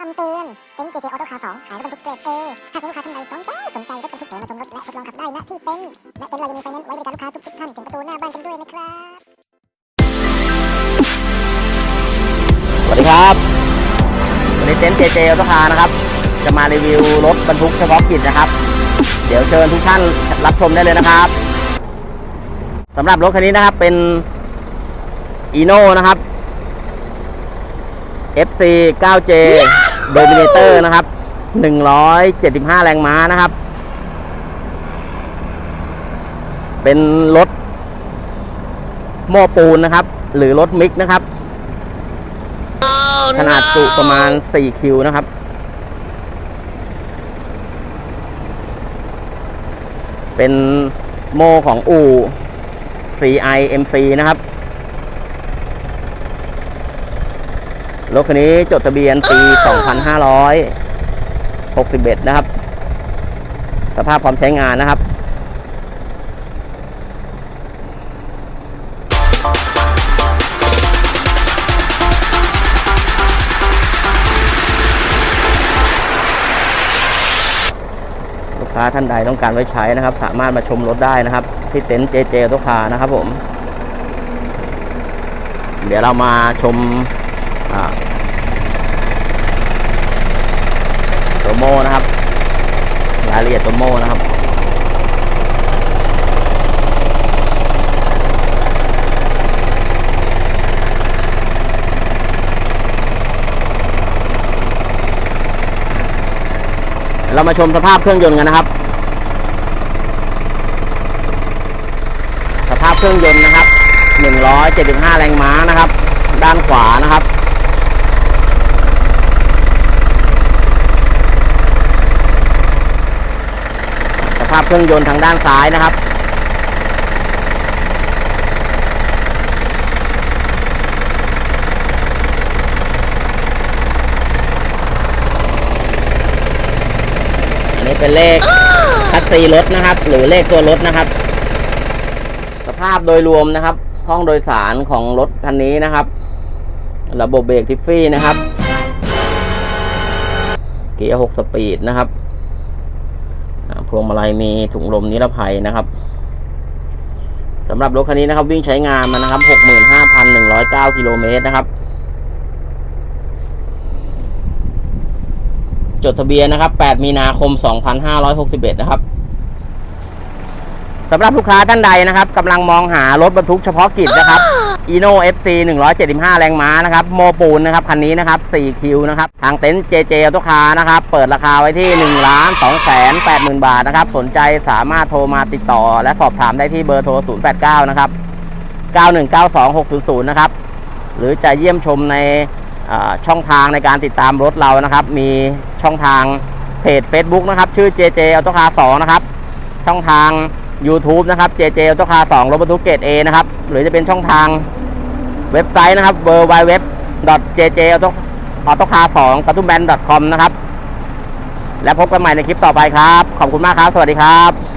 คำเตือนเต็นท์เจเจออโต้คาสองขายรถบรรทุกเกรดเอหากลูกค้าท่านใดสนใจสนใจรถบรรทุกเก๋มาชมรถและทดลองขับได้ณที่เต็นท์และเต็นท์เรายังมีไฟแนนซ์ไว้บริการลูกค้าทุกๆท่านถึงประตูหน้าบ้านกันด้วยนะครับ สวัสดีครับวันนี้เต็นท์เจเจออโต้คานะครับ จะมารีวิวรถบรรทุกเฉพาะกิจนะครับ เดี๋ยวเชิญทุกท่านรับชมได้เลยนะครับสำหรับรถคันนี้นะครับเป็น e n o นะครับ FC 9J Dominator นะครับ175 แรงม้านะครับ เป็นรถโม้ปูนนะครับ หรือรถมิกนะครับ ขนาดจุประมาณ 4 คิวนะครับ เป็นโมของอู่ CI MC นะครับ รถคันนี้จดทะเบียนปี 2561 นะครับ สภาพพร้อมใช้งานนะครับ ลูกค้าท่านใดต้องการไว้ใช้นะครับ สามารถมาชมรถได้นะครับ ที่เต็นท์เจเจตุกคานะครับผม เดี๋ยวเรามาชมอ่าตัว โมนะครับ รายละเอียดตัวโมนะครับเรามาชมสภาพเครื่องยนต์กันนะครับ สภาพเครื่องยนต์นะครับ 175 แรงม้านะครับ ด้านขวานะครับ สภาพเครื่องยนต์ทางด้านซ้ายนะครับ อันนี้เป็นเลขคัสซีรถนะครับ หรือเลขตัวรถนะครับ สภาพโดยรวมนะครับ ห้องโดยสารของรถคันนี้นะครับ ระบบเบรกทิฟฟี่นะครับ เกียร์หกสปีดนะครับ วงมาลัยมีถุงลมนิรภัยนะครับสำหรับรถคันนี้นะครับ วิ่งใช้งานมานะครับ 65,109กิโลเมตรนะครับ จดทะเบียนนะครับ 8 มีนาคม 2561 นะครับสำหรับลูกค้าท่านใดนะครับกำลังมองหารถบรรทุกเฉพาะกิจนะครับ e n o FC 175 แรงม้านะครับโมปูนนะครับคันนี้นะครับ 4 คิวนะครับ ทางเต็นท์ JJ อ u t o คาร์นะครับ เปิดราคาไว้ที่ 1 2 8 0 0 0 0 บาทนะครับ สนใจสามารถโทรมาติดต่อ และสอบถามได้ที่เบอร์โทร 089 นะครับ 9192600 นะครับ หรือจะเยี่ยมชมในช่องทางในการติดตามรถเรานะครับ มีช่องทางเพจ Facebook นะครับ ชื่อ JJ a u t o c a r 2นะครับ ช่องทาง YouTube นะครับ JJ a u t o c a r 2รถบรรทุกเกรด A นะครับ หรือจะเป็นช่องทางเว็บไซต์นะครับ w w w jj a u t o c a r 2 g a t u m b a n c o m นะครับ และพบกันใหม่ในคลิปต่อไปครับ ขอบคุณมากครับ สวัสดีครับ